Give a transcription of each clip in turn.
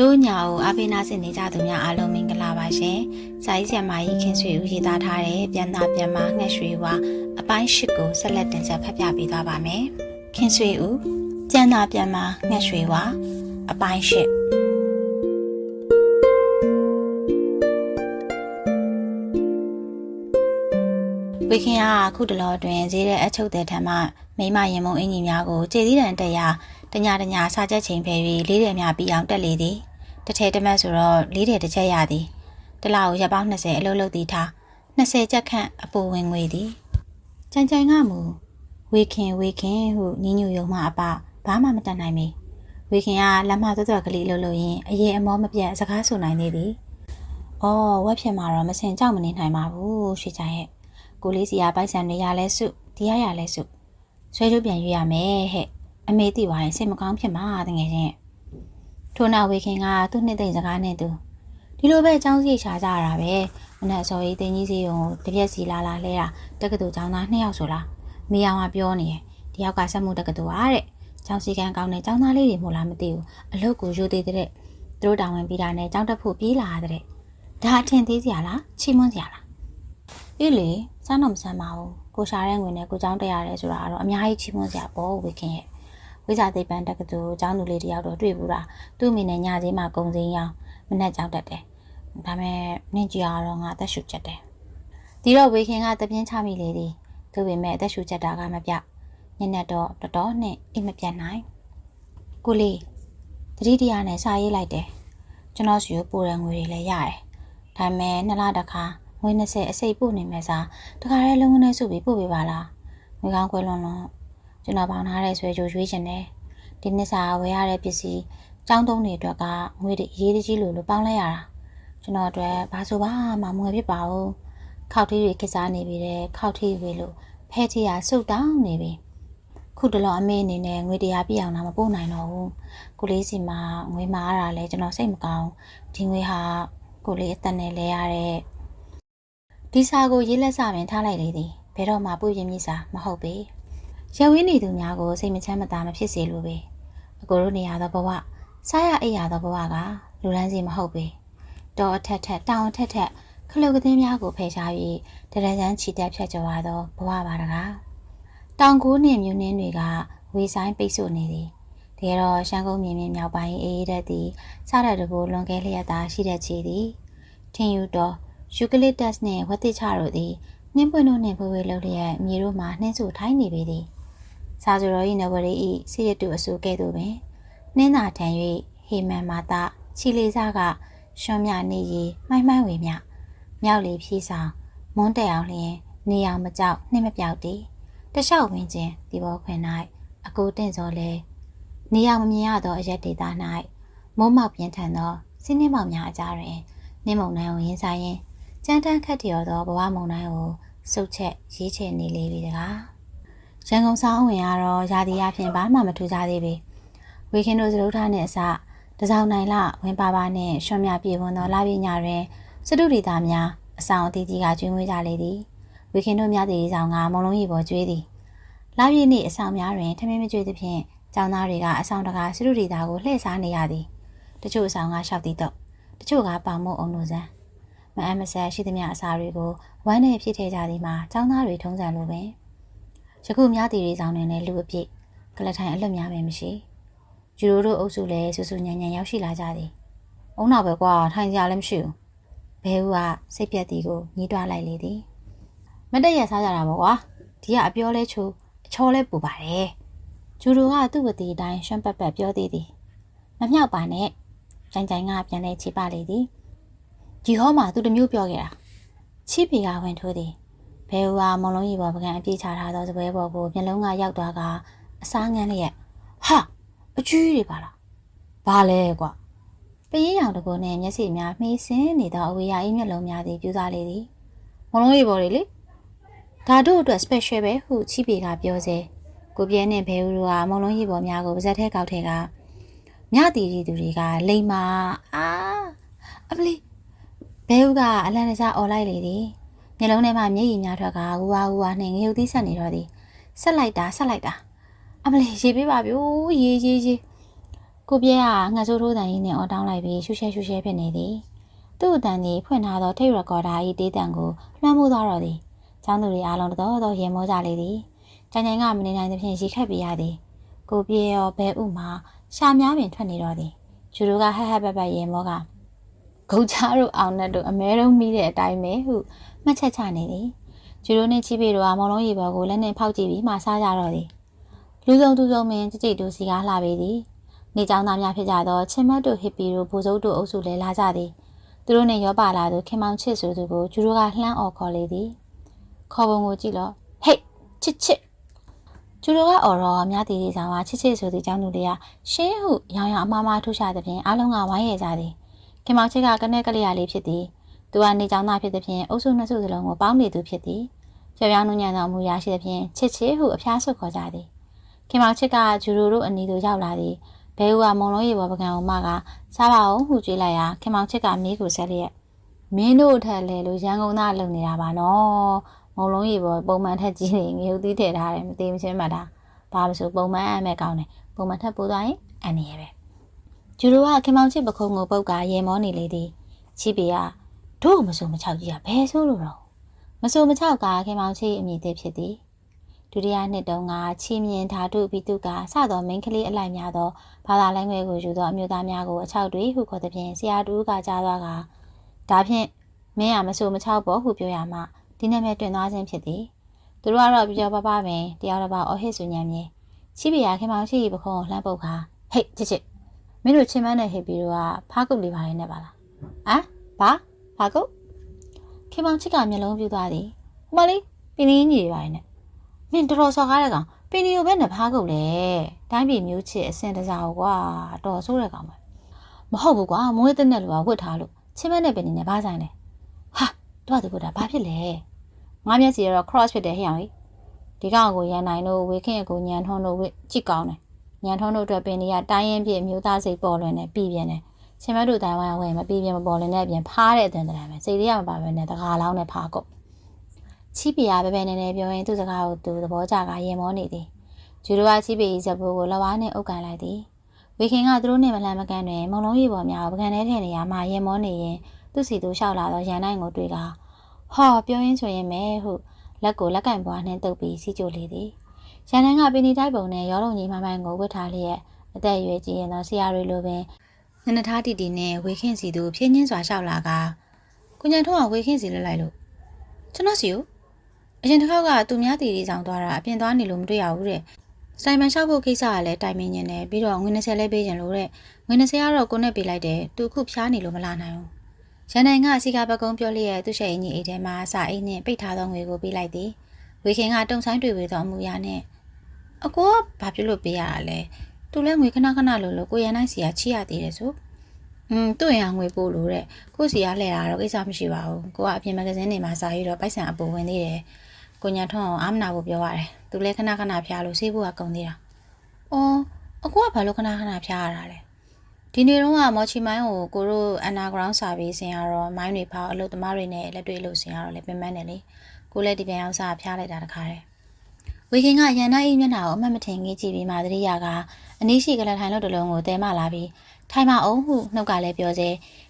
တို့ညာကိုအပိနာစင်နေကြသူများအားလုံးမင်္ဂလာပါရှင်။စာရေးဆရာမကြီးခင်ဆွေဦးရေးသားထားတဲ့ပြန်သာပြန်မငှက်ရွှေဝါအပိုင်း၈ကိုဆက်လက်တင်ဆက်ဖတ်ပြပေးသွားပါမယ်။ခင်ဆွေဦးပြန်သာပြန်မငှက်ရွှေဝါအပိုင်း၈ဝေခင်ကအခုတလောအတွင်းဈေးတဲ့အချုပ်တဲ့ထံမှမိမရင်မုံအင်ကြီးများကိုခြေစည်းတံတက်ရ တညာတညာစာချက်ချိန်ဖယ်ပြီးလေးတယ်များပြီးအောင်တက်လေသည်တစ်ထဲတစ်မတ်ဆိုတော့လေးတယ်တစ်ချက်ရသည်တစ်လကိုရက်ပေါင်း20အလုပ်လုပ်သည်ထား20ချက်ခန့်အပူဝင်ငွေသည်ကြံကြံကမူဝေခင်ဝေခင်ဟုညညူယုံမှအပဘာမှမတတ်နိုင်မီဝေခင်ကလက်မသွတ်သွတ်ကလေးလှုပ်လို့ရင်အရင်အမောမပြတ်စကားဆိုနိုင်သေးသည်အော်ဝက်ဖြစ်မှာတော့မစင်ကြောက်မနေနိုင်ပါဘူးရွှေချင်ရဲ့ကိုလေးစီကပိုက်ဆံတွေရလဲစုဒီရရလဲစုဆွဲချိုးပြန်ရွေးရမယ်ဟဲ့ အမေသိသွားရင်စိတ်မကောင်းဖြစ်မှာတကယ်ချင်းထိုနာဝေခင်ကသူ့နှစ်သိမ့်စကားနဲ့သူဒီလိုပဲအကြောင်းစီရှာကြရတာပဲမနဲ့အစော်ကြီးတင်းကြီးစီကိုတပြက်စီလာလာလဲတာတက္ကသိုလ်ကျောင်းသားနှစ်ယောက်ဆိုလားမိအောင်ကပြောနေတယ်ဒီယောက်ကစက်မှုတက္ကသိုလ်အားတဲ့ကျောင်းစီကန်ကောင်းတဲ့ကျောင်းသားလေးတွေမို့လားမသိဘူးအလုပ်ကိုရိုသေးတဲ့သူတို့တောင်းဝင်ပြီးတာနဲ့ကျောင်းတက်ဖို့ပြေးလာရတဲ့ဒါအထင်သေးစရာလားချီးမွမ်းစရာလားအေးလေစမ်းတော့မစမ်းပါဘူးကိုရှာတဲ့ငွေနဲ့ကိုကျောင်းတက်ရတယ်ဆိုတာကတော့အများကြီးချီးမွမ်းစရာပေါ့ဝေခင်ရဲ့ ဝိဇာသိပ္ပံတက္ကသိုလ်ကျောင်းသူလေးတယောက်တော့တွေ့ဘူးလားသူ့မိနဲ့ညစည်းမှာကုံစင်းရောင်းမနဲ့ကျောင်းတက်တယ်ဒါမဲ့နင့်ကြရတော့ငါအသက်ရှူချက်တယ်ဒီတော့ဝေခင်ကတပြင်းချမိလေသည်သူပေမဲ့အသက်ရှူချက်တာကမပြညနေတော့တော်တော်နဲ့အိမ်မပြတ်နိုင်ကိုလေးတတိတရားနဲ့စာရေးလိုက်တယ်ကျွန်တော်စီကိုပို့တဲ့ငွေတွေလည်းရတယ်ဒါပေမဲ့နှစ်လတစ်ခါငွေ20အစိပ်ပို့နေမယ်စားတခါတည်းလုံးဝနဲ့စုပြီးပို့ပေးပါလားငွေကောင်းခွဲလွန်လွန် ကျွန်တော်ပေါင်းထားတဲ့ဆွဲကြိုရွေးချင်တယ်ဒီနှစ်စာဝယ်ရတဲ့ပစ္စည်းចောင်းသုံးတွေအတွက်ကငွေတွေအရေးတကြီးလို့လို့ပေါင်းလိုက်ရတာကျွန်တော်အတွက်ဘာဆိုဘာမှမွေဖြစ်ပါဘူးခောက်ထီးတွေကိစားနေပြီတဲ့ခောက်ထီးဝေလို့ဖဲထီးရစုတ်တောင်းနေပြီခုတလောအမေအနေနဲ့ငွေတရားပြည့်အောင်တော့မပို့နိုင်တော့ဘူးကိုလေးစီမှာငွေမားရတာလဲကျွန်တော်စိတ်မကောင်းဒီငွေဟာကိုလေးအသက်နဲ့လဲရတဲ့ဒီစာကိုရေးလက်စပင်ထားလိုက်လေသည်ဘယ်တော့မှပုရင်မြစ်စာမဟုတ်ပေ ရဝင်းနေသူများကိုစိတ်မချမ်းမသာမဖြစ်စေလိုပေအကိုတို့နေရသောဘဝစားရအိပ်ရသောဘဝကလူရန်စီမဟုတ်ပေတော်အထက်ထက်တောင်အထက်ထက်ခလုတ်ကသေးများကိုဖယ်ရှားပြီးတရရန်ချီတက်ဖြတ်ကျော်ရသောဘဝပါတကားတောင်ကိုးနှင့်မြူနှင်းတွေကဝေဆိုင်ပိတ်ဆို့နေသည်တကယ်တော့ရှမ်းကုန်းမြင်းမြင်းမြောက်ပိုင်းအေးအေးတဲ့သည်စားတဲ့တကူလွန်ကဲလျက်သားရှိတဲ့ခြေသည်ထင်ယူတော်ယူကလစ်တက်စ်နှင့်ဝက်တိချတို့သည်နှင်းပွင့်တို့နှင့်ဖွေးဖွေးလှုပ်လျက်မြေတို့မှနှင်းစုထိုင်းနေပေသည် စာစုတော်၏နဝရီ၏စိရတုအစုကဲ့သို့ပင်နှင်းသာထံ၍ဟေမန်မာတာချီလီစားကရွှမ်းမြနေရီမှိုင်းမှိုင်းဝေမြမြောက်လီဖြီးဆောင်မွန်းတက်အောင်လျင်နေအောင်မကြောက်နှင်းမပြောက်တည်တလျှောက်ဝင်းချင်းဒီဘောခွင်၌အကိုတင့်စော်လဲနေအောင်မမြင်ရသောအရက်ဒေတာ၌မိုးမောက်ပြင်းထန်သောစင်းနှင်းမောင်များအကြားတွင်နှင်းမုံနိုင်ကိုရင်ဆိုင်ရင်ကြမ်းတမ်းခတ်တရော်သောဘဝမုံတိုင်းကိုစုပ်ချက်ရေးချယ်နေလေပြီတကား ရန်ကုန်ဆောင်ဝင်ကတော့ရာသီအဖြစ်ဘာမှမထူးကြသေးပေဝေခင်တို့စရုပ်ထားနဲ့အစတစောင်းနိုင်လဝင်ပါပါနဲ့ရွှွန်မြပြေဝန်းသောလာပြညတွင်စတုရိတာများအဆောင်အသီးသီးကကျွေးမွေးကြလေသည်ဝေခင်တို့များသည်ဆောင်ကမုံလုံးရီပေါ်ကျွေးသည်လာပြည့်နေ့အဆောင်များတွင်ထမင်းမကျွေးသဖြင့်ကျောင်းသားတွေကအဆောင်တကာစတုရိတာကိုလှည့်စားနေရသည်တချို့အဆောင်ကရှောက်သည်တော့တချို့ကပေါင်မုံအောင်လို့စမ်းမအမဆက်ရှိသမျှအစာတွေကိုဝမ်းနဲ့ဖြစ်ထည့်ကြသည်မှာကျောင်းသားတွေထုံးစံလိုပင် ယခုများတီတွေဆောင်နေနဲ့လူအပြည့်ကလထိုင်အလွတ်များပင်မရှိဂျူရိုတို့အုပ်စုလည်းဆူဆူညံညံရောက်ရှိလာကြသည်အုံနောက်ပဲကွာထိုင်ကြလည်းမရှိဘူးဘဲဦးကစိတ်ပြက်သည်ကိုညှိတွားလိုက်လေသည်မတက်ရစားကြတာပေါ့ကွာဒီကအပြောလဲချိုးအချောလဲပူပါတယ်ဂျူရိုကသူ့ဝတီအတိုင်းရှွန့်ပတ်ပတ်ပြောသေးသည်မမြောက်ပါနဲ့ကြိုင်ကြိုင်ကပြန်လဲချိပလေသည်ဒီဟောမှာသူတမျိုးပြောခဲ့တာချိပီကဝင်ထိုးသည် ဘဲဦးကမုံလုံးကြီးပေါ်ပကံအပြေးချထားသောစပွဲပေါ်ကိုမျက်လုံးကရောက်သွားကအစားငန်းလျက်ဟာအကျွေးတွေပါလားဘာလဲကွာပရင်ရောင်တကူနဲ့မျက်စိများမှီးစင်းနေသောအဝေးရာ၏မျက်လုံးများသည်ပြူစားလေသည်မုံလုံးကြီးပေါ်လေလေဒါတို့အတွက် special ပဲဟုချိပီကပြောစေကိုပြဲနဲ့ဘဲဦးတို့ကမုံလုံးကြီးပေါ်များကိုပါဇက်ထဲကောက်ထဲကမြတီရီသူတွေကလိမ္မာအာအပလီဘဲဦးကအလန်တစားអော်လိုက်လေသည် မျက်လုံးထဲမှာမျက်ရည်များထွက်ကဟူဝါဟူဝါနှင့်ငရုတ်သီးဆက်နေတော့သည်ဆက်လိုက်တာဆက်လိုက်တာအမလေးရေးပေးပါဗျိုးရေးရေးရေးကိုပြဲကငှက်ဆိုးထိုးတန်ကြီးနဲ့အော်တောင်းလိုက်ပြီးရှူရှဲရှူရှဲဖြစ်နေသည်သူ့အတန်ကြီးဖွင့်ထားသောထိတ်ရကော်ဒါ၏တေးတန်ကိုလွှမ်းမိုးသွားတော့သည်ចောင်းသူတွေအားလုံးတော်တော်ရင်မောကြလေသည်ကြိုင်ကြိုင်ကမနေနိုင်သဖြင့်ရီခတ်ပြရသည်ကိုပြေရောဘဲဥမှာရှာများပင်ထွက်နေတော့သည်ဂျူရိုကဟက်ဟက်ပက်ပက်ရင်မောကဂုတ်ချားတို့အောင်နဲ့တို့အမဲတုံးမိတဲ့အတိုင်းပဲဟု မှတ်ချက်ချနေသည်ဂျူရိုနဲ့ချီပေတို့ကမော်လုံးရေပေါ်ကိုလက်နဲ့ဖောက်ကြည့်ပြီးမှစားကြတော့သည်လူဆုံးသူဆုံးမင်းကြကြတူစီကားလှပေးသည်နေကြောင်းသားများဖြစ်ကြသောချင်မတ်တို့ဟစ်ပီတို့ဘူဇုတ်တို့အုပ်စုလည်းလာကြသည်သူတို့နှင့်ရောပါလာသူခင်မောင်ချစ်ဆိုသူကိုဂျူရိုကလှမ်းအော်ခေါ်လေသည်ခေါ်ပုံကိုကြည့်တော့ဟေ့ချစ်ချစ်ကျူတို့ကအော်တော့အများတီတီဆောင်ကချစ်ချစ်ဆိုသူကြောင့်လူတွေကရှင်းဟုရောင်ရောင်အမားမားထုရှာသဖြင့်အားလုံးကဝိုင်းရကြသည်ခင်မောင်ချစ်ကကနဲ့ကလေးရလေးဖြစ်သည် သူကနေကြောင်းသားဖြစ်သဖြင့်အုပ်စုနှစ်စုစလုံးကိုပေါင်းနေသူဖြစ်သည်ပြောင်ပြောင်းနှုံညံသောအမူအရာရှိသဖြင့်ချစ်ချစ်ဟုအဖျားဆွတ်ခေါ်ကြသည်ခင်မောင်ချစ်ကဂျူရိုတို့အနီတို့ရောက်လာသည်ဘဲဦးကမုံလုံးရေပေါ်ပကံအောင်မကစားပါအောင်ဟုကြွေးလိုက်ရာခင်မောင်ချစ်ကမီးကိုဆက်လျက်မင်းတို့ထက်လေလို့ရန်ကုန်သားလုံနေတာပါနော်မုံလုံးရေပေါ်ပုံမှန်ထက်ကြီးနေငရုတ်သီးထည့်ထားတယ်မသိမချင်းမှတ်တာဘာမဆိုပုံမှန်အမဲ့ကောင်းတယ်ပုံမှန်ထက်ပိုသွားရင်အန်နေရပဲဂျူရိုကခင်မောင်ချစ်ပခုံးကိုပုတ်ကရေမောနေလေသည်ချီပီက တို့မဆိုမချောက်ကြီးကဘယ်ဆိုးလို့တော့မဆိုမချောက်ကခင်မောင်ချစ်အမိသေးဖြစ်သည်ဒုတိယနှစ်တုန်းကချီမြင်ဓာတုပိတုကစသောမိန်းကလေးအလိုက်များသောဘာသာလိုင်းငွေကိုယူသောအမျိုးသားများကိုအချောက်တွေဟုခေါ်သည်ဖြင့်ဆရာတူကကြားသွားကဒါဖြင့်မင်းကမဆိုမချောက်ပေါ်ဟုပြောရမှဒီနာမည်တွင်သွားခြင်းဖြစ်သည်သူတို့ကတော့ပြောပပပင်တယောက်တစ်ပေါက်အော်ဟစ်ဆူညံမြေချီပီယာခင်မောင်ရှိပခုံးကိုလှမ်းပုတ်ခါဟေ့ချစ်ချစ်မင်းတို့ချင်းမန်းနဲ့ဟစ်ပြီးတော့ဖားကုတ်လေးပါလေနဲ့ပါလားဟမ်ဘာ ဖားကုတ်ခင်မောင်ချစ်ကမျက်လုံးပြူသွားသည်ဟိုမလေးပင်းင်းကြီးတွေပါလေနဲ့မင်းတော်တော်ဆော်ကားတဲ့ကောင်ပင်ဒီကိုပဲနဲ့ဖားကုတ်လေတိုင်းပြည်မျိုးချစ်အစင်တစားကွာတော်ဆိုးတဲ့ကောင်ပဲမဟုတ်ဘူးကွာမွေးတဲ့နဲ့လူကဝတ်ထားလို့ချင်းမန်းနဲ့ပင်နေနဲ့ဘာဆိုင်လဲဟာတော့သူကဘာဖြစ်လဲငါမျက်စီကတော့ cross ဖြစ်တယ်ဟဲ့အောင်ဒီကောင်ကိုရန်နိုင်တို့ဝေခင်ကိုညံထွန်းတို့ဝကြည့်ကောင်းတယ်ညံထွန်းတို့အတွက်ပင်တွေကတိုင်းရင်ပြည့်မျိုးသားစိတ်ပေါ်လွင်တယ်ပြည်ပြင်းတ ယ်ချင်းမတို့တိုင်ဝမ်ဝင်မပြည်ပြင်းမပေါ်လွင်တဲ့အပြင်ဖားတဲ့အသွင်တည်းပဲစိတ်လေးရမပါဘဲနဲ့တကားလောင်းနဲ့ဖားကုန်ချီပီယာပဲပဲနေနေပြောရင်သူ့စကားကိုသူသဘောကျကရင်မောနေသည်ဂျူရိုကချီပီဇဘိုးကိုလဝါးနဲ့အုပ်ကန်လိုက်သည်ဝေခင်ကသူတို့နဲ့မလန်မကန်တွင်မုံလုံးရီပေါ်များကိုပကံထဲထည့်နေရမှရင်မောနေရင်သူ့စီသူလျှောက်လာတော့ရန်နိုင်ကိုတွေ့ကဟောပြောရင်းဆိုရင်မဲဟုလက်ကိုလက်ကင်ပွားနှင်းတုပ်ပြီးစီးကြိုလေသည်ရန်နိုင်ကပင်ဒီတိုက်ပုံနဲ့ရောလုံးကြီးမှမိုင်းကိုဝတ်ထားလျက်အသက်အရွယ်ကြီးရင်တော့ဆရာတွေလိုပင် နနထားတီတီနဲ့ဝေခင်းစီသူဖြင်းချင်းစွာလျှောက်လာကကိုညံထုံးကဝေခင်းစီလက်လိုက်လို့ကျွန်တော်စီကိုအရင်တစ်ခေါက်ကသူများတီတီဆောင်သွားတာအပြင်သွားနေလို့မတွေ့ရဘူးတဲ့စတိုင်မန်လျှောက်ဖို့ကိစ္စကလည်းတိုင်မင်းညင်တယ်ပြီးတော့ငွေ20လဲပေးကြလို့တဲ့ငွေ20ကတော့ကိုနဲ့ပေးလိုက်တယ်သူအခုဖျားနေလို့မလာနိုင်ဘူးရန်နိုင်ကအစီကာပကုံးပြောလျက်သူ့ရှယ်အင်းကြီးအိတ်ထဲမှာစာအိတ်နဲ့ပိတ်ထားသောငွေကိုပေးလိုက်သည်ဝေခင်ကတုံဆိုင်တွေ့ဝေသောအမူအရာနဲ့အကိုကဘာဖြစ်လို့ပေးရတာလဲ သူလည်းငွေခဏခဏလို့လို့ကိုရန်နိုင်စီကချီရသေးတယ်ဆိုอืมသူ့ရင်ငွေပို့လို့တဲ့ကိုစီကလှည့်တာတော့ကိစ္စမရှိပါဘူးကိုကအပြင်မဂဇင်းတွေမှာစာရေးတော့ပိုက်ဆံအပူဝင်သေးတယ်ကိုညာထွန်းအောင်အာမနာဖို့ပြောရတယ်သူလည်းခဏခဏဖျားလို့ဆေးဖို့ကကုန်သေးတာအော်အကိုကဘာလို့ခဏခဏဖျားရတာလဲဒီနေ့တော့မော်ချီမိုင်းကိုကိုတို့ underground service ဆင်ရတော့မိုင်းတွေဖောက်အလုပ်သမားတွေနဲ့လက်တွေ့လို့ဆင်ရတော့လေပြင်ပန်းတယ်လေကိုလည်းဒီပြန်အောင်စားဖျားလိုက်တာတခါတည်း ဝေခင်ကရန်နာအေးမျက်နှာကိုအမှတ်မထင်ကြီးကြည့်ပြီးမှသတိရကအနည်းရှိကလထိုင်လို့တလုံးကိုတဲမလာပြီးထိုင်မအောင်ဟုနှုတ်ကလည်းပြောစေ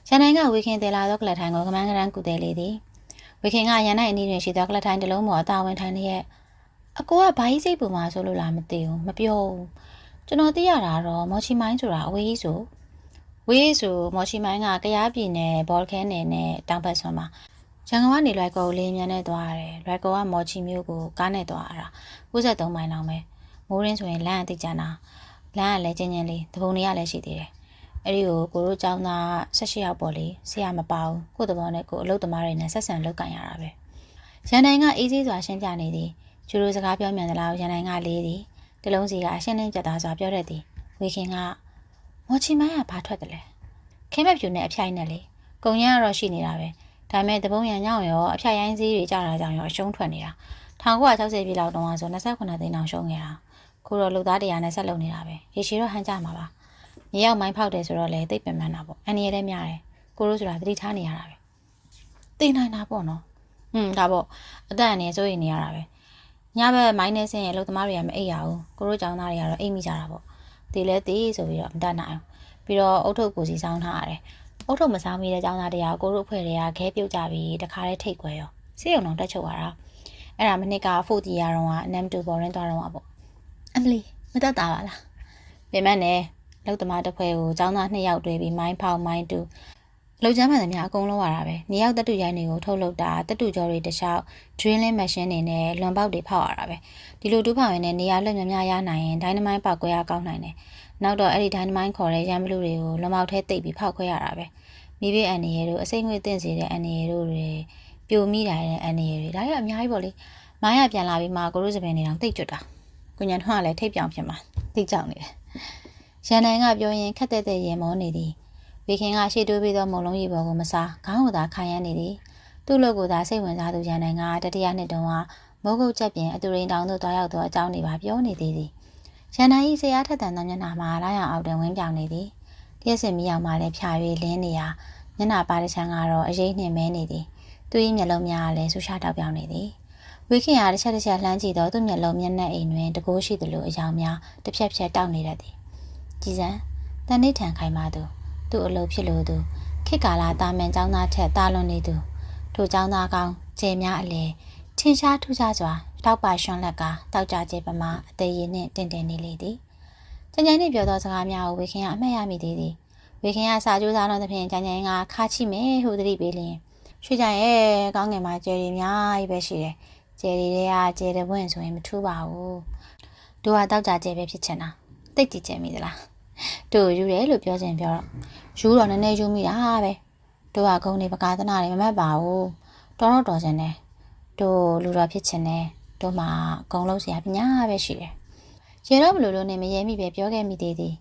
ရန်နိုင်ကဝေခင်တဲလာသောကလထိုင်ကိုကမန်းကရန်ကူတဲလေသည်ဝေခင်ကရန်နိုင်အနည်းတွင်ရှိသောကလထိုင်တလုံးပေါ်အသာဝင်ထိုင်လျက်အကိုကဘာကြီးစိတ်ပူမှာဆိုလို့လားမသိဘူးမပြောဘူးကျွန်တော်သိရတာတော့မော်ချီမိုင်းဆိုတာအဝေးကြီးဆိုဝေးဆိုမော်ချီမိုင်းကကရားပြည်နယ်ဘော်ခဲနယ်နဲ့တောင်ဘက်ဆွမ်းမှာရန်ကုန်ကနေလွိုက်ကော်လေးမြန်နဲ့သွားရတယ်လွိုက်ကော်ကမော်ချီမျိုးကိုကားနဲ့သွားရတာ 93မိုင်လောက်ပဲမိုးရင်းဆိုရင်လမ်းအသိကြနာလမ်းကလည်းကျဉ်းကျဉ်းလေးတပုံတွေကလည်းရှိသေးတယ်အဲ့ဒီကိုကိုတို့ចောင်းသား16ယောက်ပေါ့လေဆရာမပါဘူးကို့တဘောနဲ့ကိုအလုပ်သမားတွေနဲ့ဆက်ဆံလုပ်ကန်ရတာပဲရန်နိုင်ကအေးဆေးစွာရှင်းပြနေသည်ကျူရိုစကားပြောမြန်သလားရန်နိုင်ကလေးသည်တလုံးစီကအရှင်းလင်းပြတ်သားစွာပြောတတ်သည်ဝေခင်ကမော်ချီမိုင်းကဘာထွက်တယ်လဲခင်းမဖြူနဲ့အဖျိုက်နဲ့လေကုံရမ်းကတော့ရှိနေတာပဲဒါပေမဲ့တပုံရံညောင်းရောအဖျိုက်ရိုင်းစည်းတွေကြတာကြောင့်ရောအရှုံးထွက်နေတာ 1960ပြည်လောက်တုန်းကဆို28သိန်းအောင်ရှုံးခဲ့တာခုတော့လူသားတရားနဲ့ဆက်လုပ်နေတာပဲရေရှည်တော့ဟန်ကြမှာပါမြေရောက်မိုင်းဖောက်တယ်ဆိုတော့လေသိပ်ပင်ပန်းတာပေါ့အန်ရီလည်းများတယ်ကိုရိုးဆိုတာသတိထားနေရတာပဲသိနိုင်တာပေါ့နော်ဟွန်းဒါပေါ့အသက်အန္တရာယ်စိုးရိမ်နေရတာပဲညဘက်မိုင်းနေစင်းရဲ့အလုပ်သမားတွေကမအိပ်ရဘူးကိုရိုးကြောင်သားတွေကတော့အိပ်မိကြတာပေါ့ဒီလဲတည်ဆိုပြီးတော့မတတ်နိုင်ဘူးပြီးတော့အုတ်ထုတ်ကိုစီဆောင်ထားရတယ်အုတ်ထုတ်မဆောင်မိတဲ့ចောင်းသားတရားကိုတို့အဖွဲ့တွေကခဲပြုတ်ကြပြီးတခါတည်းထိတ်ခွဲရောစေးရုံတော့တက်ချုပ်လာတာ အဲ့ဒါမနစ်ကဖို့တီရတော့ကအနမ်တူပေါ်ရင်းသွားတော့မှာပေါ့အမလီမတတ်တာပါလားပြင်မနဲ့လောက်သမားတစ်ဖွဲ့ကိုចောင်းသားနှစ်ယောက်တွေ့ပြီးမိုင်းဖောက်မိုင်းတူလောက်ချမ်းမှန်သမျှအကုန်လုံးရတာပဲနေရောက်တက်တူရိုင်းတွေကိုထုတ်လုပ်တာတက်တူကြောတွေတခြား drilling machine တွေနဲ့လွန်ပေါက်တွေဖောက်ရတာပဲဒီလိုတူးဖောက်ရင်လည်းနေရာလွတ်များများရနိုင်ရင် dynamite ပောက်ကွဲရကောင်းနိုင်တယ်နောက်တော့အဲ့ဒီ dynamite ခေါ်တဲ့ရန်ဘလူတွေကိုလွန်ပေါက်ထဲတိတ်ပြီးဖောက်ခွဲရတာပဲမိဘအန်နီရဲတို့အစိမ့်ငွေတင့်စေတဲ့အန်နီရဲတို့တွေ ပြိုမိတာတဲ့အန်နီရဲတွေဒါတွေအများကြီးပေါ့လေမိုင်းရပြန်လာပြီးမှကိုရိုးစပင်နေတော့တိတ်ကျွတ်တာကိုညံထွန်းကလည်းထိတ်ပြောင်ဖြစ်မှာတိတ်ကြောက်နေတယ်ရန်နိုင်ကပြောရင်ခက်တဲ့တဲ့ရေမောနေသည်ဝေခင်ကရှေ့တိုးပြီးတော့မုံလုံးရီပေါ်ကိုမစားခေါင်းကိုသာခိုင်ရနေသည်သူ့လိုကိုသာစိတ်ဝင်စားသူရန်နိုင်ကတတိယနှစ်တုန်းကမိုးကုတ်ချက်ပြင်အတူရင်တောင်သို့တွားရောက်သောအကြောင်းတွေပါပြောနေသေးသည်ရန်နိုင်၏ဆရာထက်တန်သောမျက်နှာမှာလာရအောင်တွင်ဝင်းပြောင်နေသည်တရက်စင်မီအောင်မှလည်းဖြာ၍လင်းနေရာမျက်နှာပါတဲ့ချမ်းကတော့အရေးနှင့်မဲနေသည် သူ၏မျက်လုံးများကလည်းဆူရှားတောက်ပြောင်နေသည်ဝေခင်အားတစ်ချက်တစ်ချက်လှမ်းကြည့်တော့သူ့မျက်လုံးမျက်နှာအိမ်တွင်တကိုးရှိသလိုအယောင်များတစ်ဖြက်ဖြက်တောက်နေတတ်သည်ကြည်စံတန်နေထန်ခိုင်ပါသူသူ့အလုပ်ဖြစ်လို့သူခေတ်ကာလတာမန်ចောင်းသားထက်တာလွန်နေသူထိုចောင်းသားကောင်းကျဲများအလေထင်ရှားထူးခြားစွာတောက်ပါရွှွန်လက်ကတောက်ကြကျဲပမာအသေးရည်နှင့်တင်တင်နေလေသည်ကျန်ကျန်နှင့်ပြောသောစကားများကိုဝေခင်ကအမှတ်ရမိသေးသည်ဝေခင်ကစာကြိုးစားတော့သဖြင့်ကျန်ကျန်ကခါချိမယ်ဟုသတိပေးလျင် ရွှေကြရဲ့ကောင်းငယ်မှာကျဲရီများကြီးပဲရှိတယ်ကျဲရီတွေကကျဲတဲ့ဘွင့်ဆိုရင်မထူးပါဘူးတို့ကတောက်ကြကျဲပဲဖြစ်ချင်တာတိတ်ကြည်ကျဲမိသလားတို့ယူတယ်လို့ပြောချင်ပြောတော့ယူတော့နည်းနည်းယူမိတာပဲတို့ကဂုံနေပကာသနာတွေမမှတ်ပါဘူးတော်တော့တော်ချင်တယ်တို့လူတော်ဖြစ်ချင်တယ်တို့မှာဂုံလုံးစရာပညာပဲရှိတယ်ရေတော့ဘလို့လို့နေမရဲမိပဲပြောခဲ့မိသေးသည်